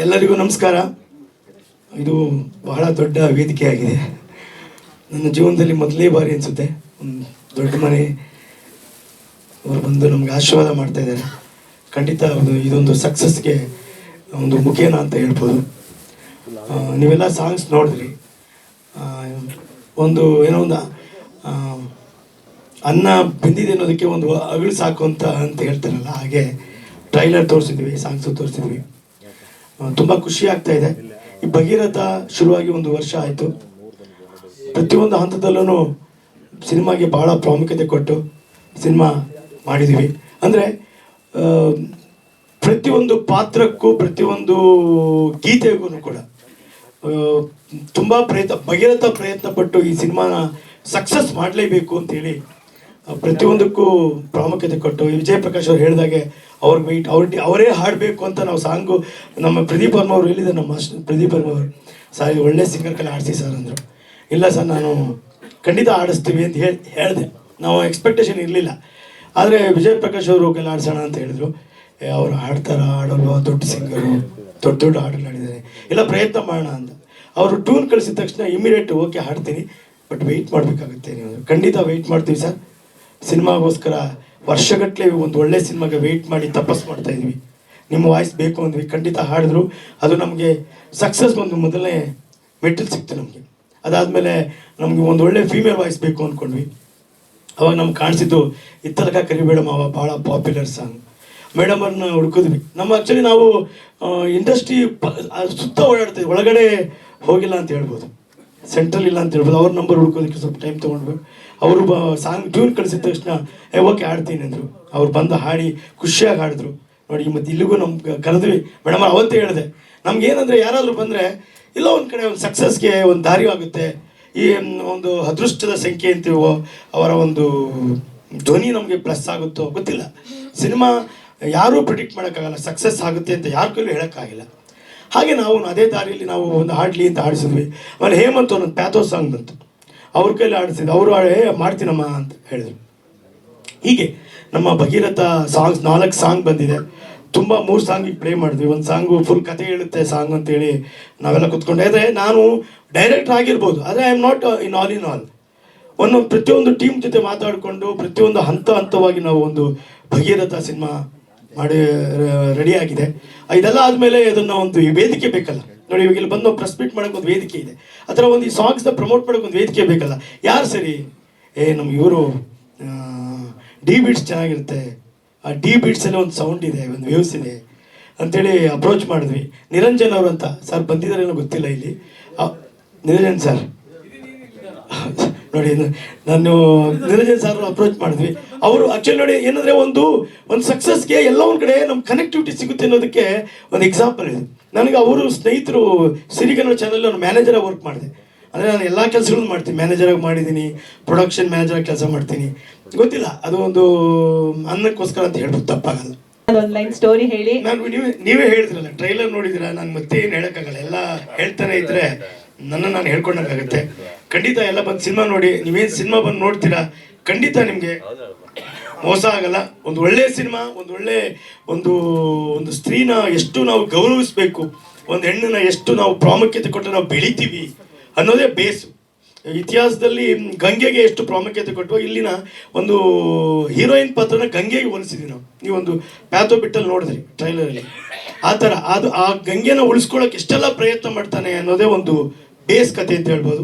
ಎಲ್ಲರಿಗೂ ನಮಸ್ಕಾರ. ಇದು ಬಹಳ ದೊಡ್ಡ ವೇದಿಕೆಯಾಗಿದೆ. ನನ್ನ ಜೀವನದಲ್ಲಿ ಮೊದಲೇ ಬಾರಿ ಅನಿಸುತ್ತೆ. ಒಂದು ದೊಡ್ಡ ಮನೆ. ಅವರು ಬಂದು ನಮ್ಗೆ ಆಶೀರ್ವಾದ ಮಾಡ್ತಾ ಇದ್ದಾರೆ. ಖಂಡಿತ ಒಂದು, ಇದೊಂದು ಸಕ್ಸಸ್ಗೆ ಒಂದು ಮುಖೇನ ಅಂತ ಹೇಳ್ಬೋದು. ನೀವೆಲ್ಲ ಸಾಂಗ್ಸ್ ನೋಡಿದ್ರಿ. ಒಂದು ಏನೋ ಒಂದು ಅನ್ನ ಬೆಂದಿದೆ ಅನ್ನೋದಕ್ಕೆ ಒಂದು ಅಗಳು ಸಾಕು ಅಂತ ಅಂತ ಹೇಳ್ತಾರಲ್ಲ, ಹಾಗೆ ಟ್ರೈಲರ್ ತೋರಿಸಿದ್ವಿ ಸಾಂಗ್ಸು ತೋರಿಸಿದ್ವಿ. ತುಂಬ ಖುಷಿ ಆಗ್ತಾ ಇದೆ. ಈ ಭಗೀರಥ ಶುರುವಾಗಿ ಒಂದು ವರ್ಷ ಆಯಿತು. ಪ್ರತಿಯೊಂದು ಹಂತದಲ್ಲೂ ಸಿನಿಮಾಗೆ ಬಹಳ ಪ್ರಾಮುಖ್ಯತೆ ಕೊಟ್ಟು ಸಿನಿಮಾ ಮಾಡಿದ್ದೀವಿ ಅಂದರೆ ಪ್ರತಿಯೊಂದು ಪಾತ್ರಕ್ಕೂ, ಪ್ರತಿಯೊಂದು ಗೀತೆಗೂ ಕೂಡ ತುಂಬ ಪ್ರಯತ್ನ, ಭಗೀರಥ ಪ್ರಯತ್ನ ಪಟ್ಟು ಈ ಸಿನಿಮಾನ ಸಕ್ಸಸ್ ಮಾಡಲೇಬೇಕು ಅಂತೇಳಿ ಪ್ರತಿಯೊಂದಕ್ಕೂ ಪ್ರಾಮುಖ್ಯತೆ ಕೊಟ್ಟು ವಿಜಯ ಪ್ರಕಾಶ್ ಅವ್ರು ಹೇಳಿದಾಗೆ ಅವ್ರ ಮೀಟ್ ಅವ್ರ ಅವರೇ ಹಾಡಬೇಕು ಅಂತ ನಾವು ಸಾಂಗು, ನಮ್ಮ ಪ್ರದೀಪ್ ವರ್ಮ ಅವರು ಹೇಳಿದ್ದಾರೆ ನಮ್ಮ ಪ್ರದೀಪ್ ವರ್ಮ ಅವರು. ಸರ್ ಒಳ್ಳೆ ಸಿಂಗರ್ ಕಲೆ ಆಡಿಸಿ ಸರ್ ಅಂದರು. ಇಲ್ಲ ಸರ್ ನಾನು ಖಂಡಿತ ಆಡಿಸ್ತೀವಿ ಅಂತ ಹೇಳಿ ಹೇಳಿದೆ. ನಾವು ಎಕ್ಸ್ಪೆಕ್ಟೇಷನ್ ಇರಲಿಲ್ಲ. ಆದರೆ ವಿಜಯ್ ಪ್ರಕಾಶ್ ಅವರು ಕಲೆ ಆಡಿಸೋಣ ಅಂತ ಹೇಳಿದ್ರು. ಅವರು ಹಾಡ್ತಾರ? ಆಡಲ್ವಾ ದೊಡ್ಡ ಸಿಂಗರು ದೊಡ್ಡ ದೊಡ್ಡ ಹಾಡಲ್ಲಿ ಹಾಡಿದ್ದಾರೆ. ಇಲ್ಲ, ಪ್ರಯತ್ನ ಮಾಡೋಣ ಅಂತ. ಅವರು ಟೂಲ್ ಕಳಿಸಿದ ತಕ್ಷಣ ಇಮಿಡಿಯೇಟ್ ಓಕೆ ಹಾಡ್ತೀನಿ. ಬಟ್ ವೆಯ್ಟ್ ಮಾಡಬೇಕಾಗುತ್ತೆ ನೀವು. ಖಂಡಿತ ವೆಯ್ಟ್ ಮಾಡ್ತೀವಿ ಸರ್ ಸಿನಿಮಾಗೋಸ್ಕರ ವರ್ಷಗಟ್ಟಲೆ ಒಂದು ಒಳ್ಳೆ ಸಿನಿಮಾಗೆ ವೆಯ್ಟ್ ಮಾಡಿ ತಪಸ್ ಮಾಡ್ತಾ ಇದ್ವಿ. ನಿಮ್ಮ ವಾಯ್ಸ್ ಬೇಕು ಅಂದ್ವಿ. ಖಂಡಿತ ಹಾಡಿದ್ರು. ಅದು ನಮಗೆ ಸಕ್ಸಸ್ ಒಂದು ಮೊದಲನೇ ಮೆಟಲ್ ಸಿಕ್ತು ನಮಗೆ. ಅದಾದಮೇಲೆ ನಮಗೆ ಒಂದು ಒಳ್ಳೆ ಫೀಮೇಲ್ ವಾಯ್ಸ್ ಬೇಕು ಅಂದ್ಕೊಂಡ್ವಿ ಅವಾಗ ನಮ್ಗೆ ಕಾಣಿಸಿದ್ದು, ಇತ್ತಲಕ ಕರಿಬೇಡ ಮಾವ ಭಾಳ ಪಾಪ್ಯುಲರ್ ಸಾಂಗ್ ಮೇಡಮ್ ಅವ್ರನ್ನ ಹುಡ್ಕಿದ್ವಿ. ನಮ್ಮ ಆ್ಯಕ್ಚುಲಿ ನಾವು ಇಂಡಸ್ಟ್ರಿ ಸುತ್ತ ಓಡಾಡ್ತೀವಿ ಒಳಗಡೆ ಹೋಗಿಲ್ಲ ಅಂತ ಹೇಳ್ಬೋದು. ಸೆಂಟ್ರಲ್ ಇಲ್ಲ ಅಂತ ಹೇಳ್ಬೋದು. ಅವ್ರ ನಂಬರ್ ಹುಡ್ಕೋದಕ್ಕೆ ಸ್ವಲ್ಪ ಟೈಮ್ ತೊಗೊಂಡ್ವಿ ಅವರು ಸಾಂಗ್ ಟ್ಯೂನ್ ಕಳಿಸಿದ ತಕ್ಷಣ, ಏ ಓಕೆ ಹಾಡ್ತೀನಿ ಅಂದರು. ಅವ್ರು ಬಂದು ಹಾಡಿ, ಖುಷಿಯಾಗಿ ಹಾಡಿದ್ರು. ನೋಡಿ, ಮತ್ತು ಇಲ್ಲಿಗೂ ನಮ್ಗೆ ಕರೆದ್ವಿ. ಮೇಡಮ್ ಅವತ್ತೇ ಹೇಳಿದೆ, ನಮ್ಗೆ ಏನಂದರೆ ಯಾರಾದರೂ ಬಂದರೆ, ಇಲ್ಲ ಒಂದು ಕಡೆ ಒಂದು ಸಕ್ಸಸ್ಗೆ ಒಂದು ದಾರಿ ಆಗುತ್ತೆ. ಈ ಒಂದು ಅದೃಷ್ಟದ ಸಂಖ್ಯೆ ಅಂತೀವೋ ಅವರ ಒಂದು ಧ್ವನಿ ನಮಗೆ ಪ್ಲಸ್ ಆಗುತ್ತೋ ಗೊತ್ತಿಲ್ಲ. ಸಿನಿಮಾ ಯಾರೂ ಪ್ರಿಡಿಕ್ಟ್ ಮಾಡೋಕ್ಕಾಗಲ್ಲ. ಸಕ್ಸಸ್ ಆಗುತ್ತೆ ಅಂತ ಯಾರ ಕೈಲೂ ಹೇಳೋಕ್ಕಾಗಿಲ್ಲ. ಹಾಗೆ ನಾವು ಅದೇ ದಾರಿಯಲ್ಲಿ ನಾವು ಒಂದು ಹಾಡಲಿ ಅಂತ ಹಾಡಿಸಿದ್ವಿ. ಆಮೇಲೆ ಹೇಮಂತ್ ಒಂದು ಪ್ಯಾಥೋ ಸಾಂಗ್ ಬಂತು. ಅವ್ರ ಕೈಲಿ ಆಡಿಸಿದ್ದು ಅವರು ಮಾಡ್ತೀನಮ್ಮ ಅಂತ ಹೇಳಿದ್ರು. ಹೀಗೆ ನಮ್ಮ ಭಗೀರಥ ಸಾಂಗ್ಸ್ ನಾಲ್ಕು ಸಾಂಗ್ ಬಂದಿದೆ. ತುಂಬ ಮೂರು ಸಾಂಗಿಗೆ ಪ್ಲೇ ಮಾಡಿದ್ವಿ. ಒಂದು ಸಾಂಗು ಫುಲ್ ಕತೆ ಹೇಳುತ್ತೆ ಸಾಂಗ್ ಅಂತೇಳಿ ನಾವೆಲ್ಲ ಕುತ್ಕೊಂಡು. ಆದರೆ ನಾನು ಡೈರೆಕ್ಟರ್ ಆಗಿರ್ಬೋದು. ಆದರೆ I am not in all in all ಒಂದು ಪ್ರತಿಯೊಂದು ಟೀಮ್ ಜೊತೆ ಮಾತಾಡಿಕೊಂಡು, ಪ್ರತಿಯೊಂದು ಹಂತ ಹಂತವಾಗಿ ನಾವು ಒಂದು ಭಗೀರಥ ಸಿನಿಮಾ ಮಾಡಿ ರೆಡಿಯಾಗಿದೆ ಇದೆಲ್ಲ ಆದಮೇಲೆ ಅದನ್ನು ಒಂದು ವೇದಿಕೆ ಬೇಕಲ್ಲ. ನೋಡಿ, ಇವಾಗ ಇಲ್ಲಿ ಬಂದು ಪ್ರೆಸ್ ಮೀಟ್ ಮಾಡೋಕೆ ಒಂದು ವೇದಿಕೆ ಇದೆ. ಅದರ ಒಂದು ಈ ಸಾಂಗ್ಸ್ನ ಪ್ರಮೋಟ್ ಮಾಡೋಕೆ ಒಂದು ವೇದಿಕೆ ಬೇಕಲ್ಲ. ಯಾರು ಸರಿ? ಏ ನಮ್ಮ ಇವರು ಡಿ ಬೀಟ್ಸ್ ಚೆನ್ನಾಗಿರುತ್ತೆ. ಆ ಡಿ ಬೀಟ್ಸಲ್ಲಿ ಒಂದು ಸೌಂಡ್ ಇದೆ, ಒಂದು ವ್ಯೂಸ್ ಇದೆ ಅಂತೇಳಿ ಅಪ್ರೋಚ್ ಮಾಡಿದ್ವಿ. ನಿರಂಜನ್ ಅವರು ಅಂತ ಸರ್ ಬಂದಿದ್ದಾರೇನೋ ಗೊತ್ತಿಲ್ಲ ಇಲ್ಲಿ. ನಿರಂಜನ್ ಸರ್ ನೋಡಿ ನಾನು ನಿರಂಜನ್ ಸರ್ ಅಪ್ರೋಚ್ ಮಾಡಿದ್ವಿ. ಅವರು ಆಕ್ಚುಲಿ ನೋಡಿ ಏನಂದ್ರೆ ಒಂದು ಒಂದು ಸಕ್ಸಸ್ಗೆ ಎಲ್ಲ ಒಂದು ಕಡೆ ನಮ್ಮ ಕನೆಕ್ಟಿವಿಟಿ ಸಿಗುತ್ತೆ ಅನ್ನೋದಕ್ಕೆ ಒಂದು ಎಕ್ಸಾಂಪಲ್ ಇದೆ. ನನಗೆ ಅವರು ಸ್ನೇಹಿತರು ಸಿರಿಗನ್ನಡ ಚಾನಲ್ ನಾನು ಮ್ಯಾನೇಜರ್ ವರ್ಕ್ ಮಾಡಿದೆ. ಅಂದರೆ ನಾನು ಎಲ್ಲ ಕೆಲಸಗಳನ್ನು ಮಾಡ್ತೀನಿ. ಮ್ಯಾನೇಜರಾಗಿ ಮಾಡಿದ್ದೀನಿ ಪ್ರೊಡಕ್ಷನ್ ಮ್ಯಾನೇಜರ್ ಕೆಲಸ ಮಾಡ್ತೀನಿ. ಗೊತ್ತಿಲ್ಲ ಅದು ಒಂದು ಅನ್ನಕ್ಕೋಸ್ಕರ ಅಂತ ಹೇಳ್ಬೋದು ತಪ್ಪಾಗಲ್ಲ. ಒಂದ್ ಲೈನ್ ಸ್ಟೋರಿ ಹೇಳಿ. ನಾನು ನೀವೇ ನೀವೇ ಹೇಳಿದ್ರಲ್ಲ ಟ್ರೈಲರ್ ನೋಡಿದ್ರ ನಾನು ಮತ್ತೆ ಏನು ಹೇಳೋಕ್ಕಾಗಲ್ಲ. ಎಲ್ಲ ಹೇಳ್ತಾನೆ ಇದ್ರೆ ನನ್ನ ನಾನು ಹೇಳ್ಕೊಂಡಾಗುತ್ತೆ ಖಂಡಿತ ಎಲ್ಲ ಬಂದು ಸಿನಿಮಾ ನೋಡಿ, ನೀವೇನು ಸಿನಿಮಾ ಬಂದು ನೋಡ್ತೀರಾ? ಖಂಡಿತ ನಿಮಗೆ ಮೋಸ ಆಗಲ್ಲ. ಒಂದು ಒಳ್ಳೆ ಸಿನಿಮಾ, ಒಂದು ಒಳ್ಳೆ ಒಂದು ಒಂದು ಸ್ತ್ರೀನ ಎಷ್ಟು ನಾವು ಗೌರವಿಸ್ಬೇಕು, ಒಂದು ಹೆಣ್ಣನ್ನ ಎಷ್ಟು ನಾವು ಪ್ರಾಮುಖ್ಯತೆ ಕೊಟ್ಟು ನಾವು ಬೆಳಿತೀವಿ ಅನ್ನೋದೇ ಬೇಸು. ಇತಿಹಾಸದಲ್ಲಿ ಗಂಗೆಗೆ ಎಷ್ಟು ಪ್ರಾಮುಖ್ಯತೆ ಕೊಟ್ಟು ಇಲ್ಲಿನ ಒಂದು ಹೀರೋಯಿನ್ ಪಾತ್ರನ ಗಂಗೆಗೆ ಹೋಲಿಸಿದ್ವಿ ನಾವು. ಒಂದು ಪ್ಯಾಥೋ ಬಿಟ್ಟಲ್ಲಿ ನೋಡಿದ್ರಿ ಟ್ರೈಲರಲ್ಲಿ ಆ ಥರ. ಅದು ಆ ಗಂಗೆನ ಉಳಿಸ್ಕೊಳ್ಳೋಕೆ ಎಷ್ಟೆಲ್ಲ ಪ್ರಯತ್ನ ಮಾಡ್ತಾನೆ ಅನ್ನೋದೇ ಒಂದು ಬೇಸ್ ಕತೆ ಅಂತ ಹೇಳ್ಬೋದು.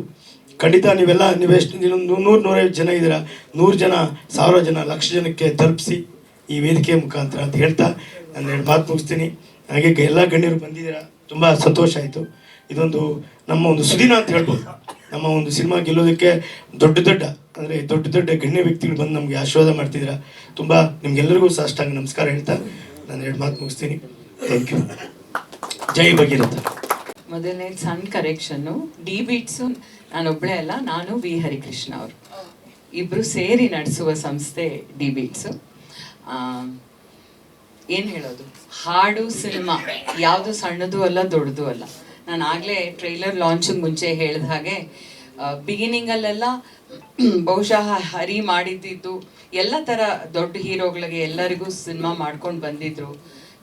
ಖಂಡಿತ ನೀವೆಲ್ಲ ನೀವೆಷ್ಟು ನೀವೊಂದು ನೂರು ನೂರೈವತ್ತು ಜನ ಇದ್ದೀರಾ. ನೂರು ಜನ ಸಾವಿರ ಜನ, ಲಕ್ಷ ಜನಕ್ಕೆ ತಲುಪಿಸಿ ಈ ವೇದಿಕೆ ಮುಖಾಂತರ ಅಂತ ಹೇಳ್ತಾ ನಾನು ಎರಡು ಮಾತು ಮುಗಿಸ್ತೀನಿ. ಹಾಗೆ ಎಲ್ಲ ಗಣ್ಯರು ಬಂದಿದ್ದೀರಾ. ತುಂಬ ಸಂತೋಷ ಆಯಿತು. ಇದೊಂದು ನಮ್ಮ ಒಂದು ಸುದಿನ ಅಂತ ಹೇಳ್ಬೋದು. ನಮ್ಮ ಒಂದು ಸಿನಿಮಾ ಗೆಲ್ಲೋದಕ್ಕೆ ದೊಡ್ಡ ದೊಡ್ಡ, ಅಂದರೆ ದೊಡ್ಡ ದೊಡ್ಡ ಗಣ್ಯ ವ್ಯಕ್ತಿಗಳು ಬಂದು ನಮಗೆ ಆಶೀರ್ವಾದ ಮಾಡ್ತಿದ್ದೀರಾ. ತುಂಬ ನಿಮ್ಗೆಲ್ಲರಿಗೂ ಸಾಷ್ಟಾಂಗ ನಮಸ್ಕಾರ ಹೇಳ್ತಾ ನಾನು ಎರಡು ಮಾತು ಮುಗಿಸ್ತೀನಿ. ಥ್ಯಾಂಕ್ ಯು ಜೈ ಭಗೀರಥ. ಮೊದಲನೇ ಸಣ್ಣ ಕರೆಕ್ಷನ್ನು ಡಿ ಬೀಟ್ಸು ನಾನೊಬ್ಬಳೇ ಅಲ್ಲ, ನಾನು ವಿ. ಹರಿಕೃಷ್ಣ ಅವರು. ಇಬ್ರು ಸೇರಿ ನಡೆಸುವ ಸಂಸ್ಥೆ ಡಿ ಬೀಟ್ಸು ಏನು ಹೇಳೋದು? ಹಾಡು ಸಿನಿಮಾ. ಯಾವುದು ಸಣ್ಣದು ಅಲ್ಲ, ದೊಡ್ಡದು ಅಲ್ಲ. ನಾನು ಆಗಲೇ ಟ್ರೈಲರ್ ಲಾಂಚಿಂಗ್ ಮುಂಚೆ ಹೇಳಿದ ಹಾಗೆ ಬಿಗಿನಿಂಗಲ್ಲೆಲ್ಲ ಬಹುಶಃ ಹರಿ ಮಾಡಿದ್ದಿದ್ದು, ಎಲ್ಲ ಥರ ದೊಡ್ಡ ಹೀರೋಗಳಿಗೆ ಎಲ್ಲರಿಗೂ ಸಿನಿಮಾ ಮಾಡ್ಕೊಂಡು ಬಂದಿದ್ರು.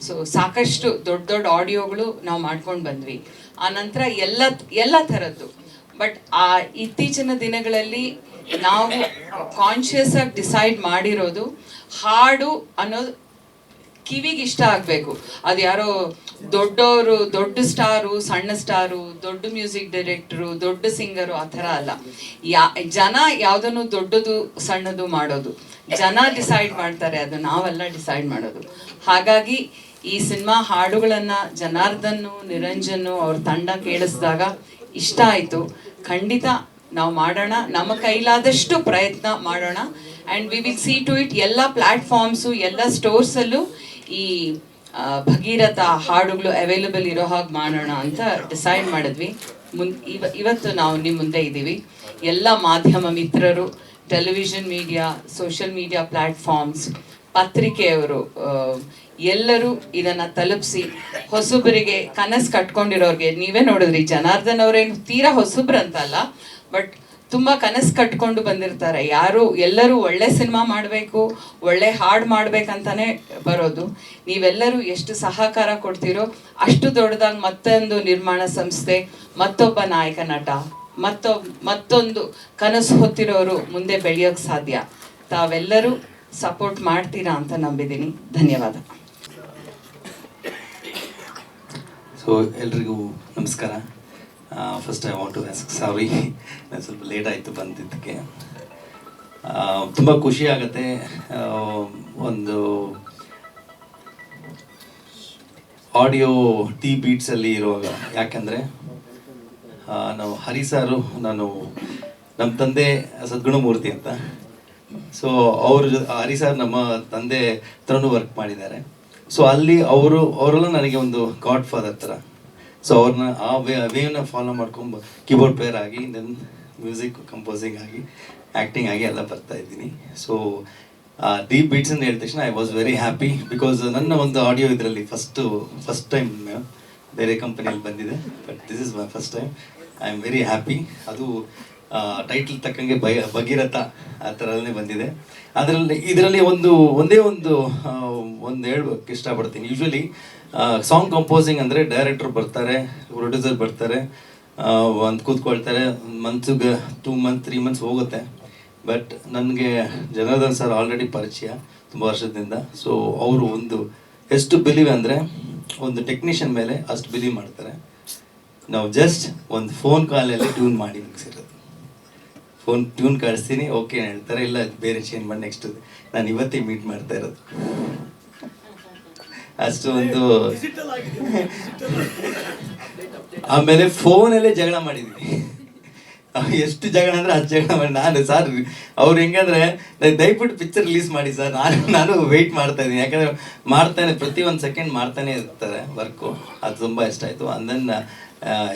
ಸೊ ಸಾಕಷ್ಟು ದೊಡ್ಡ ದೊಡ್ಡ ಆಡಿಯೋಗಳು ನಾವು ಮಾಡ್ಕೊಂಡು ಬಂದ್ವಿ. ಆ ನಂತರ ಎಲ್ಲ ಎಲ್ಲ ಥರದ್ದು. ಬಟ್ ಆ ಇತ್ತೀಚಿನ ದಿನಗಳಲ್ಲಿ ನಾವು ಕಾನ್ಷಿಯಸ್ ಆಗಿ ಡಿಸೈಡ್ ಮಾಡಿರೋದು ಹಾಡು ಅನ್ನೋದು ಕಿವಿಗೆ ಇಷ್ಟ ಆಗಬೇಕು. ಅದು ಯಾರೋ ದೊಡ್ಡವರು ದೊಡ್ಡ ಸ್ಟಾರು, ಸಣ್ಣ ಸ್ಟಾರು, ದೊಡ್ಡ ಮ್ಯೂಸಿಕ್ ಡೈರೆಕ್ಟ್ರು, ದೊಡ್ಡ ಸಿಂಗರು ಆ ಥರ ಅಲ್ಲ. ಯಾ, ಜನ ಯಾವುದನ್ನು ದೊಡ್ಡದು, ಸಣ್ಣದು ಮಾಡೋದು. ಜನ ಡಿಸೈಡ್ ಮಾಡ್ತಾರೆ, ಅದು ನಾವೆಲ್ಲ ಡಿಸೈಡ್ ಮಾಡೋದು. ಹಾಗಾಗಿ ಈ ಸಿನಿಮಾ ಹಾಡುಗಳನ್ನು ಜನಾರ್ದನ್ನು ನಿರಂಜನ್ನು ಅವ್ರ ತಂಡ ಕೇಳಿಸಿದಾಗ ಇಷ್ಟ ಆಯಿತು. ಖಂಡಿತ ನಾವು ಮಾಡೋಣ, ನಮ್ಮ ಕೈಲಾದಷ್ಟು ಪ್ರಯತ್ನ ಮಾಡೋಣ. And we will see to it ಎಲ್ಲ ಪ್ಲ್ಯಾಟ್ಫಾರ್ಮ್ಸು ಎಲ್ಲ ಸ್ಟೋರ್ಸಲ್ಲೂ ಈ ಭಗೀರಥ ಹಾಡುಗಳು ಅವೈಲಬಲ್ ಇರೋ ಹಾಗೆ ಮಾಡೋಣ ಅಂತ ಡಿಸೈಡ್ ಮಾಡಿದ್ವಿ. ಮುನ್, ಇವ, ಇವತ್ತು ನಾವು ನಿಮ್ಮ ಮುಂದೆ ಇದ್ದೀವಿ ಎಲ್ಲ ಮಾಧ್ಯಮ ಮಿತ್ರರು television media social media platforms ಪತ್ರಿಕೆಯವರು ಎಲ್ಲರೂ ಇದನ್ನ ತಲುಪಿಸಿ ಹೊಸಬರಿಗೆ ಕನಸು ಕಟ್ಕೊಂಡಿರೋರಿಗೆ ನೀವೇ ನೋಡಿದ್ರಿ ಜನಾರ್ದನ್ ಅವರೇನು ತೀರಾ ಹೊಸಬ್ರಂತಲ್ಲ ಬಟ್ ತುಂಬಾ ಕನಸು ಕಟ್ಕೊಂಡು ಬಂದಿರ್ತಾರೆ ಯಾರು ಎಲ್ಲರೂ ಒಳ್ಳೆ ಸಿನಿಮಾ ಮಾಡಬೇಕು ಒಳ್ಳೆ ಹಾಡು ಮಾಡ್ಬೇಕಂತಾನೆ ಬರೋದು ನೀವೆಲ್ಲರೂ ಎಷ್ಟು ಸಹಕಾರ ಕೊಡ್ತೀರೋ ಅಷ್ಟು ದೊಡ್ಡದಾಗಿ ಮತ್ತೊಂದು ನಿರ್ಮಾಣ ಸಂಸ್ಥೆ ಮತ್ತೊಬ್ಬ ನಾಯಕ ನಟ ಮತ್ತೊಬ್ ಮತ್ತೊಂದು ಕನಸು ಹೊತ್ತಿರೋರು ಮುಂದೆ ಬೆಳೆಯೋಕೆ ಸಾಧ್ಯ. ತಾವೆಲ್ಲರೂ ಸಪೋರ್ಟ್ ಮಾಡ್ತೀರಾ ಅಂತ ನಂಬಿದ್ದೀನಿ. ಧನ್ಯವಾದ. ಸೊ ಎಲ್ರಿಗೂ ನಮಸ್ಕಾರ. First I want to ask sorry ನಾನು ಸ್ವಲ್ಪ ಲೇಟ್ ಆಯಿತು ಬಂದಿದ್ದಕ್ಕೆ. ತುಂಬ ಖುಷಿ ಆಗುತ್ತೆ. ಒಂದು ಆಡಿಯೋ ಟಿ ಬೀಟ್ಸಲ್ಲಿ ಇರುವಾಗ. ಯಾಕಂದರೆ ನಾವು ಹರಿ ಸಾರು ನಾನು ನಮ್ಮ ತಂದೆ ಸದ್ಗುಣಮೂರ್ತಿ ಅಂತ. ಸೊ ಅವ್ರ ಜೊ- ಹರಿ ಸಾರ್ ನಮ್ಮ ತಂದೆ ಹತ್ರನೂ ವರ್ಕ್ ಮಾಡಿದ್ದಾರೆ. ಸೊ ಅಲ್ಲಿ ಅವರು, ಅವರೆಲ್ಲ ನನಗೆ ಒಂದು ಗಾಡ್ ಫಾದರ್ ಥರ. ಸೊ ಅವ್ರನ್ನ ಆ ವೇ ವೇವ್ನ ಫಾಲೋ ಮಾಡ್ಕೊಂಡು ಕೀಬೋರ್ಡ್ ಪ್ಲೇಯರ್ ಆಗಿ ದೆನ್ ಮ್ಯೂಸಿಕ್ ಕಂಪೋಸಿಂಗ್ ಆಗಿ ಆ್ಯಕ್ಟಿಂಗ್ ಆಗಿ ಎಲ್ಲ ಬರ್ತಾ ಇದ್ದೀನಿ. ಸೊ ಡೀಪ್ ಬೀಟ್ಸ್ ಅಂತ ಹೇಳಿದ ತಕ್ಷಣ I was very happy because ನನ್ನ ಒಂದು ಆಡಿಯೋ ಇದರಲ್ಲಿ ಫಸ್ಟು ಫಸ್ಟ್ ಟೈಮ್ ಬೇರೆ ಕಂಪನಿಯಲ್ಲಿ ಬಂದಿದೆ but this is my first time I am very happy ಅದು ಟೈಟಲ್ ತಕ್ಕಂಗೆ ಬಯ ಭಗೀರಥ ಆ ಥರನೇ ಬಂದಿದೆ. ಅದರಲ್ಲಿ, ಇದರಲ್ಲಿ ಒಂದು, ಒಂದೇ ಒಂದು ಒಂದು ಹೇಳ್ಬೇಕು, ಇಷ್ಟಪಡ್ತೀನಿ. ಯೂಶ್ವಲಿ ಸಾಂಗ್ ಕಂಪೋಸಿಂಗ್ ಅಂದರೆ ಡೈರೆಕ್ಟ್ರ್ ಬರ್ತಾರೆ ಪ್ರೊಡ್ಯೂಸರ್ ಬರ್ತಾರೆ ಒಂದು ಕೂತ್ಕೊಳ್ತಾರೆ ಮಂತ್ಸಿಗೆ ಟೂ ಮಂತ್ ತ್ರೀ ಮಂತ್ಸ್ ಹೋಗುತ್ತೆ. ಬಟ್ ನನಗೆ ಜನಾರ್ದನ್ ಸರ್ ಆಲ್ರೆಡಿ ಪರಿಚಯ, ತುಂಬ ವರ್ಷದಿಂದ. ಸೊ ಅವರು ಒಂದು, ಎಷ್ಟು ಬಿಲೀವ್ ಅಂದರೆ, ಒಂದು ಟೆಕ್ನಿಷಿಯನ್ ಮೇಲೆ ಅಷ್ಟು ಬಿಲೀವ್ ಮಾಡ್ತಾರೆ. ನಾವು ಜಸ್ಟ್ ಒಂದು ಫೋನ್ ಕಾಲಲ್ಲಿ ಟ್ಯೂನ್ ಮಾಡಿ ಮುಗಿಸಿರೋದು. ಫೋನ್ ಟ್ಯೂನ್ ಕಳಿಸ್ತೀನಿ ಓಕೆ ಹೇಳ್ತಾರೆ ಇಲ್ಲ ಬೇರೆ ಚೇಂಜ್ ಮಾಡಿ ನೆಕ್ಸ್ಟ್ ನಾನು ಇವತ್ತೇ ಮೀಟ್ ಮಾಡ್ತಾ ಇರೋದು. ಅಷ್ಟು ಒಂದು ಆಮೇಲೆ ಫೋನಲ್ಲೇ ಜಗಳ ಮಾಡಿದ್ವಿ ಎಷ್ಟು ಜಗಳ ಅಂದ್ರೆ ಅಷ್ಟು ಜಗಳ ಮಾಡಿ ನಾನು ಸರ್ ಅವ್ರು ಹೆಂಗಂದ್ರೆ ದಯವಿಟ್ಟು ಪಿಕ್ಚರ್ ರಿಲೀಸ್ ಮಾಡಿ ಸರ್ ನಾನು ನಾನು ವೆಯ್ಟ್ ಮಾಡ್ತಾ ಇದ್ದೀನಿ. ಯಾಕಂದ್ರೆ ಮಾಡ್ತಾನೆ ಪ್ರತಿ ಒಂದು ಸೆಕೆಂಡ್ ಮಾಡ್ತಾನೆ ಇರ್ತಾರೆ ವರ್ಕು ಅದು ತುಂಬ ಇಷ್ಟ ಆಯಿತು. ಅಂದನ್ನು ದೆನ್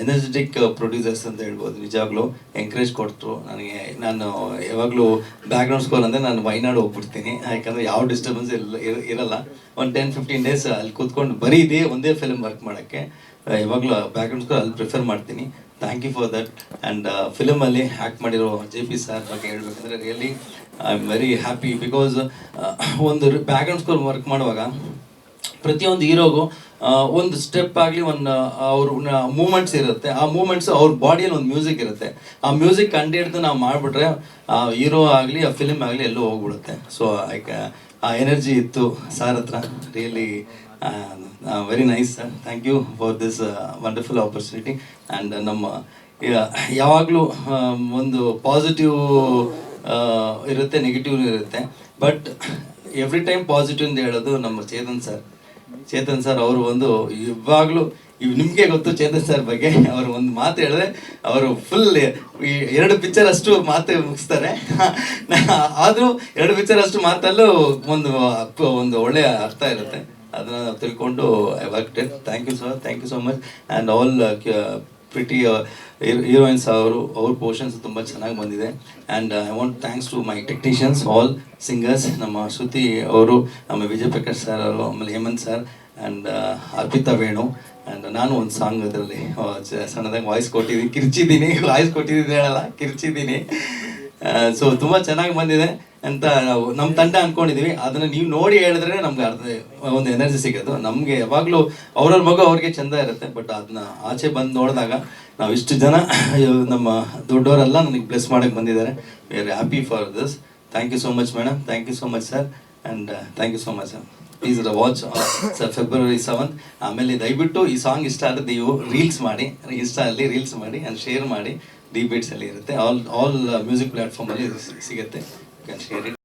ಎನರ್ಜೆಟಿಕ್ ಪ್ರೊಡ್ಯೂಸರ್ಸ್ ಅಂತ ಹೇಳ್ಬೋದು, ನಿಜವಾಗ್ಲೂ ಎಂಕರೇಜ್ ಕೊಟ್ಟರು ನನಗೆ. ನಾನು ಯಾವಾಗಲೂ ಬ್ಯಾಕ್ಗ್ರೌಂಡ್ ಸ್ಕೋರ್ ಅಂದರೆ ನಾನು ವೈನಾಡು ಹೋಗ್ಬಿಡ್ತೀನಿ. ಯಾಕಂದರೆ ಯಾವ ಡಿಸ್ಟರ್ಬೆನ್ಸ್ ಇಲ್ಲ ಇರ- ಇರಲ್ಲ. ಒಂದು ಟೆನ್ ಫಿಫ್ಟೀನ್ ಡೇಸ್ ಅಲ್ಲಿ ಕೂತ್ಕೊಂಡು ಬರೀ ಇದೇ ಒಂದೇ ಫಿಲಮ್ ವರ್ಕ್ ಮಾಡೋಕ್ಕೆ ಯಾವಾಗಲೂ ಬ್ಯಾಕ್ಗ್ರೌಂಡ್ ಸ್ಕೋರ್ ಅಲ್ಲಿ ಪ್ರಿಫರ್ ಮಾಡ್ತೀನಿ. Thank you for that and ಫಿಲಮಲ್ಲಿ act ಮಾಡಿರೋ ಜೆ ಪಿ ಸರ್ ಬಗ್ಗೆ ಹೇಳ್ಬೇಕಂದ್ರೆ really I am very happy because ಒಂದು ಬ್ಯಾಕ್ಗ್ರೌಂಡ್ ಸ್ಕೋರ್ ವರ್ಕ್ ಮಾಡುವಾಗ ಪ್ರತಿಯೊಂದು ಹೀರೋಗೂ ಒಂದು ಸ್ಟೆಪ್ ಆಗಲಿ ಒಂದು ಅವ್ರ ಮೂಮೆಂಟ್ಸ್ ಇರುತ್ತೆ. ಆ ಮೂಮೆಂಟ್ಸ್ ಅವ್ರ ಬಾಡಿಯಲ್ಲಿ ಒಂದು ಮ್ಯೂಸಿಕ್ ಇರುತ್ತೆ. ಆ ಮ್ಯೂಸಿಕ್ ಕಂಡು ನಾವು ಮಾಡಿಬಿಟ್ರೆ, ಆ ಹೀರೋ ಆಗಲಿ, ಆ ಫಿಲಿಮ್ ಆಗಲಿ ಎಲ್ಲೋ ಹೋಗ್ಬಿಡುತ್ತೆ. ಸೊ ಆ ಎನರ್ಜಿ ಇತ್ತು ಸರ್ ಹತ್ರ really very nice sir thank you for this wonderful opportunity and ನಮ್ಮ ಯಾವಾಗಲೂ ಒಂದು ಪಾಸಿಟಿವ್ ಇರುತ್ತೆ ನೆಗೆಟಿವ್ ಇರುತ್ತೆ. ಬಟ್ ಎವ್ರಿ ಟೈಮ್ ಪಾಸಿಟಿವ್ ಅಂತ ಹೇಳೋದು ನಮ್ಮ ಚೇತನ್ ಸರ್ ಚೇತನ್ ಸರ್ ಅವರು ಒಂದು ಇವಾಗಲೂ, ಇವ್ ನಿಮಗೆ ಗೊತ್ತು ಚೇತನ್ ಸರ್ ಬಗ್ಗೆ, ಅವರು ಒಂದು ಮಾತು ಹೇಳಿದ್ರೆ ಅವರು ಫುಲ್ ಎರಡು ಪಿಕ್ಚರ್ ಅಷ್ಟು ಮಾತು ಮುಗಿಸ್ತಾರೆ. ಆದರೂ ಎರಡು ಪಿಕ್ಚರ್ ಅಷ್ಟು ಮಾತಲ್ಲೂ ಒಂದು ಒಂದು ಒಳ್ಳೆಯ ಅರ್ಥ ಇರುತ್ತೆ. ಅದನ್ನ ತಿಳ್ಕೊಂಡು I work thank you sir thank you so much and all pretty heroines ಅವರು ಅವ್ರ ಪೋರ್ಷನ್ಸ್ ತುಂಬ ಚೆನ್ನಾಗಿ ಬಂದಿದೆ and I want thanks to my technicians all singers ನಮ್ಮ ಶ್ರುತಿ ಅವರು ನಮ್ಮ ವಿಜಯ್ ಪ್ರಕಾಶ್ ಸರ್ ಅವರು ಆಮೇಲೆ Hemanth sir and Arpita Venu and ನಾನು ಒಂದು ಸಾಂಗ್ ಅದರಲ್ಲಿ ಸಣ್ಣದಾಗಿ ವಾಯ್ಸ್ ಕೊಟ್ಟಿದ್ದೀನಿ ಕಿರ್ಚಿದ್ದೀನಿ ವಾಯ್ಸ್ ಕೊಟ್ಟಿದ್ದೀನಿ ಹೇಳಲ್ಲ ಕಿರ್ಚಿದ್ದೀನಿ ಸೊ ತುಂಬ ಚೆನ್ನಾಗಿ ಬಂದಿದೆ ಅಂತ ನಾವು ನಮ್ಮ ತಂಡ ಅನ್ಕೊಂಡಿದೀವಿ. ಅದನ್ನ ನೀವು ನೋಡಿ ಹೇಳಿದ್ರೆ ನಮ್ಗೆ ಅರ್ಧ ಒಂದು ಎನರ್ಜಿ ಸಿಗೋದು. ನಮ್ಗೆ ಯಾವಾಗ್ಲೂ ಅವ್ರವ್ರ ಮಗು ಅವ್ರಿಗೆ ಚಂದ ಇರುತ್ತೆ. ಬಟ್ ಅದನ್ನ ಆಚೆ ಬಂದು ನೋಡಿದಾಗ ನಾವು ಇಷ್ಟು ಜನ ನಮ್ಮ ದೊಡ್ಡವರೆಲ್ಲ ನನಗೆ ಬ್ಲೆಸ್ ಮಾಡಕ್ ಬಂದಿದ್ದಾರೆ. We are happy for this thank you so much madam thank you so much sir and thank you so much sir please the watch sir February seventh ಆಮೇಲೆ ದಯವಿಟ್ಟು ಈ ಸಾಂಗ್ ಇಷ್ಟ ಆದರೆ ನೀವು ರೀಲ್ಸ್ ಮಾಡಿ ಇನ್ಸ್ಟಾಲ್ಲಿ ರೀಲ್ಸ್ ಮಾಡಿ ಆ್ಯಂಡ್ ಶೇರ್ ಮಾಡಿ. ಡಿ ಬೀಟ್ಸ್ ಅಲ್ಲಿ ಇರುತ್ತೆ. ಆಲ್ ಆಲ್ ಮ್ಯೂಸಿಕ್ ಪ್ಲಾಟ್ಫಾರ್ಮಲ್ಲಿ ಸಿಗುತ್ತೆ. Can share it